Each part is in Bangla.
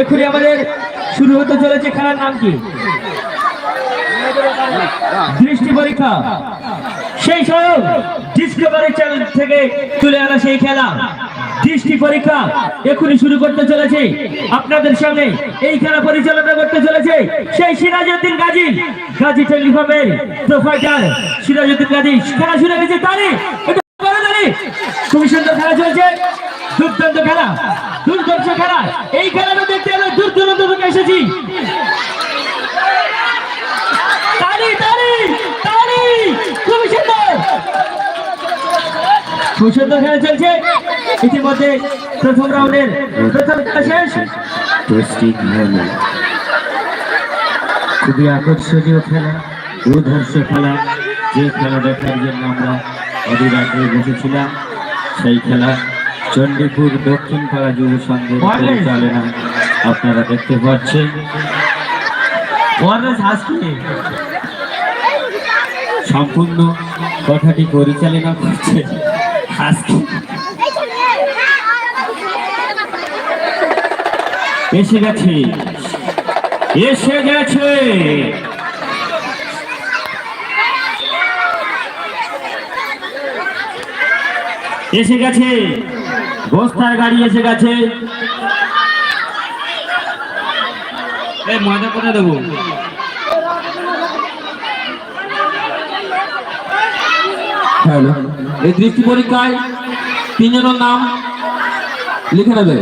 এক্ষুনি আমাদের শুরু হতে চলেছে খেলার নাম কি? দৃষ্টি পরীক্ষা। সেই স্বয়ং ডিসকভারি চ্যানেল থেকে তুলে আনা সেই খেলা। দৃষ্টি পরীক্ষা এক্ষুনি শুরু করতে চলেছে। আপনাদের সামনে এই খেলা পরিচালনা করতে চলেছে সেই সিরাজউদ্দিন গাজী। গাজী টেলিফোনের প্রোফাইটার সিরাজউদ্দিন গাজী। খেলা শুরু হয়েছে তারই। খুবই সুন্দর খেলা চলছে। দুর্দান্ত খেলা দুর্ধর্ষ খেলা এই খেলাটা দেখতে আমরা দূর দূরান্ত থেকে এসেছি তালি তালি তালি খুবই সুন্দর সুন্দর খেলা চলছে। ইতিমধ্যে প্রথম রাউন্ডের প্রথম শেষ। টেস্টিং খুবই আকর্ষণীয় খেলা দুর্ধর্ষ খেলা। যে খেলা দেখার জন্য আমরা অধীর আগ্রহে বসেছিলাম সেই খেলা চণ্ডীপুর দক্ষিণ পাড়া যুব সংঘের পরিচালনা আপনারা দেখতে পাচ্ছেন। সম্পূর্ণ কথাটি পরিচালনা করছে। আজকে এসে গেছে। এসে গেছে। এসে গেছে। বস্তার গাড়ি এসে গেছে। এই মজা করে দেবো? হ্যালো। এই দৃষ্টি পরীক্ষায় তিনজনের নাম লিখে নেবে।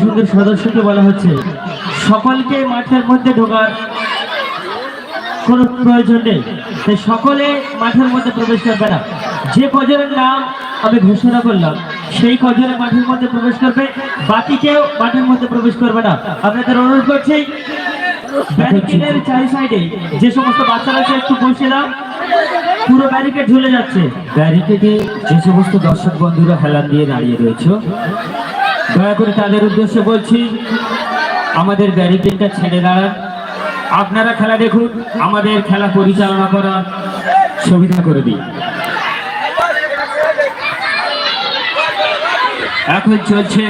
যুব সদস্যকে বলা হচ্ছে, সকলকে মাঠের মধ্যে ঢোকার কোনো প্রয়োজন নেই। তাই সকলে মাঠের মধ্যে প্রবেশ করবে না। যে কজনের নাম আমি ঘোষণা করলাম, সেই কজনে মাঠের মধ্যে প্রবেশ করবে, বাকি কেউ মাঠের মধ্যে প্রবেশ করবে না। আপনাদের অনুরোধ করছি, ব্যারিকেডের চারি সাইডে যে সমস্ত বাচ্চারা একটু বসে পুরো ব্যারিকেড ঝুলে যাচ্ছে। ব্যারিকেডে যে সমস্ত দর্শক বন্ধুরা হেলান দিয়ে দাঁড়িয়ে রয়েছে, দয়া করে তাদের উদ্দেশ্যে বলছি, আমাদের ব্যারিকেডটা ছেড়ে দাঁড়ান। আপনারা খেলা দেখুন, আমাদের খেলা পরিচালনা করার সুবিধা করে দিন। এখন চলছে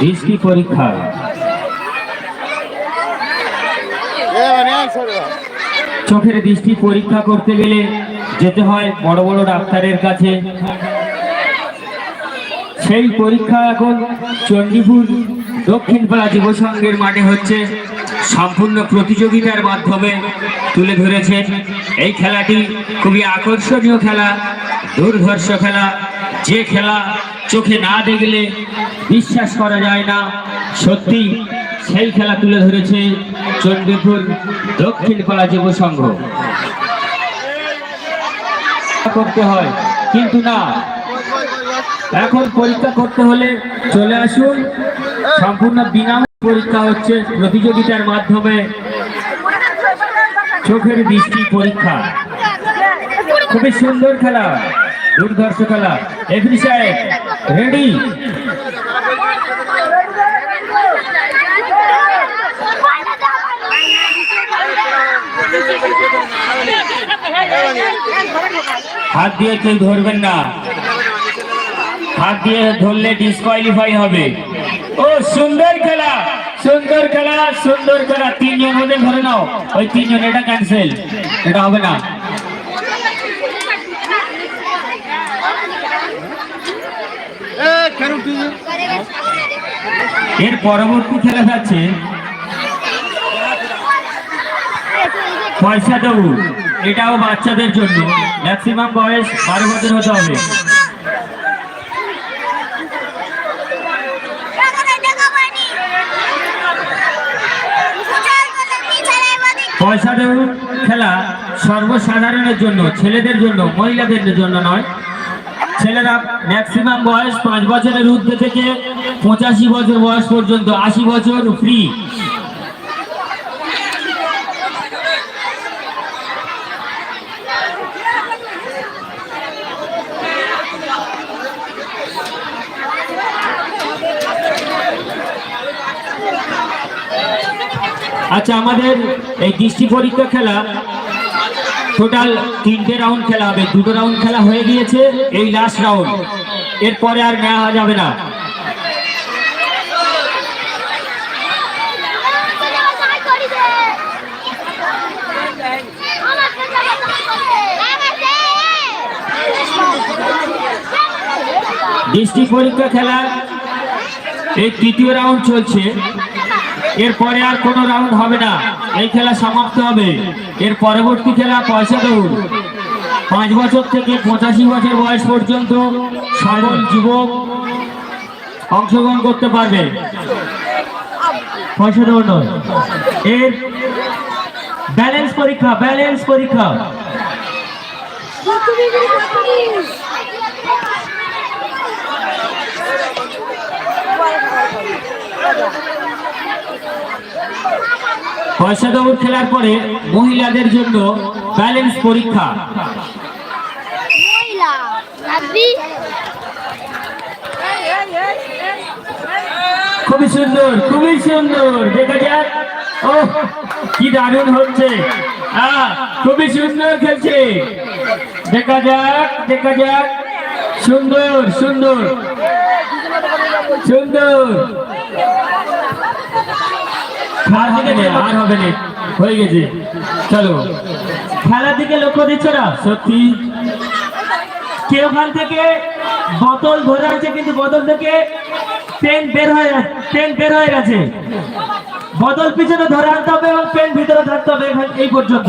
দৃষ্টি পরীক্ষা। চোখের দৃষ্টি পরীক্ষা করতে গেলে যেতে হয় বড় বড় ডাক্তারের কাছে। সেই পরীক্ষা এখন চণ্ডীপুর দক্ষিণপাড়া যুব সংঘের মাঠে হচ্ছে। সম্পূর্ণ প্রতিযোগিতার মাধ্যমে তুলে ধরেছেন। এই খেলাটি খুবই আকর্ষণীয় খেলা, দুর্ধর্ষ খেলা। যে খেলা চোখে না দেখলে বিশ্বাস করা যায় না। সত্যি সেই খেলা তুলে ধরেছে চণ্ডীপুর দক্ষিণপাড়া যুব সংঘ। করতে হয়, কিন্তু না। এখন পরীক্ষা করতে হলে চলে আসুন। সম্পূর্ণ বিনামূল্যে পরীক্ষা হচ্ছে প্রতিযোগিতার মাধ্যমে চোখের দৃষ্টি পরীক্ষা। খুবই সুন্দর খেলা, দুর্ধর্ষ খেলা। এভরি সাহেব রেডি হাত দিয়ে কেউ ধরবেন না। হাত দিয়ে ধরলে ডিসকোয়ালিফাই হবে। ও সুন্দর খেলা। সুন্দর খেলা সুন্দর খেলা। তিনজন মধ্যে ধরে নাও। ওই তিনজন এটা ক্যান্সেল এটা হবে না। এর পরবর্তী খেলা যাচ্ছে পয়সা দেবু এটাও বাচ্চাদের জন্য। ম্যাক্সিমাম বয়স বারো বছর হতে হবে। পয়সা দেবু খেলা সর্বসাধারণের জন্য, ছেলেদের জন্য, মহিলাদের জন্য নয়। ছেলেরা ম্যাক্সিমাম বয়স পাঁচ বছরের ঊর্ধ্বে থেকে পঁচাশি বছর বয়স পর্যন্ত, আশি বছর ফ্রি আচ্ছা আমাদের এই দৃষ্টি পরীক্ষা খেলা টোটাল তিনটে রাউন্ড খেলা হবে। দুটো রাউন্ড খেলা হয়ে গিয়েছে, এই লাস্ট রাউন্ড এরপরে আর নেওয়া যাবে না। দৃষ্টি পরীক্ষা খেলা, এই তৃতীয় রাউন্ড চলছে। এরপরে আর কোনো রাউন্ড হবে না। এই খেলা সমাপ্ত হবে। এর পরবর্তী খেলা পয়সা দৌড়। পাঁচ বছর থেকে পঁচাশি বছর বয়স পর্যন্ত সকল যুবক অংশগ্রহণ করতে পারবে। পয়সা দেওয়া নয়। এর ব্যালেন্স পরীক্ষা ব্যালেন্স পরীক্ষা। পয়সা দৌড় খেলার পরে মহিলাদের জন্য ব্যালেন্স পরীক্ষা। খুবই সুন্দর খুবই সুন্দর দেখা যাক। ও কি দারুণ হচ্ছে। খুবই সুন্দর খেলছে। দেখা যাক দেখা যাক। সুন্দর সুন্দর। সুন্দর। আর হবে হবে না। হয়ে গেছে। চলো। লক্ষ্য না? সত্যি। থেকে বোতল কিন্তু বোতল থেকে বের হয়ে বের হয়ে গেছে। পিছনে ধরে আনতে হবে এবং পেন ভিতরে থাকতে হবে এই পর্যন্ত।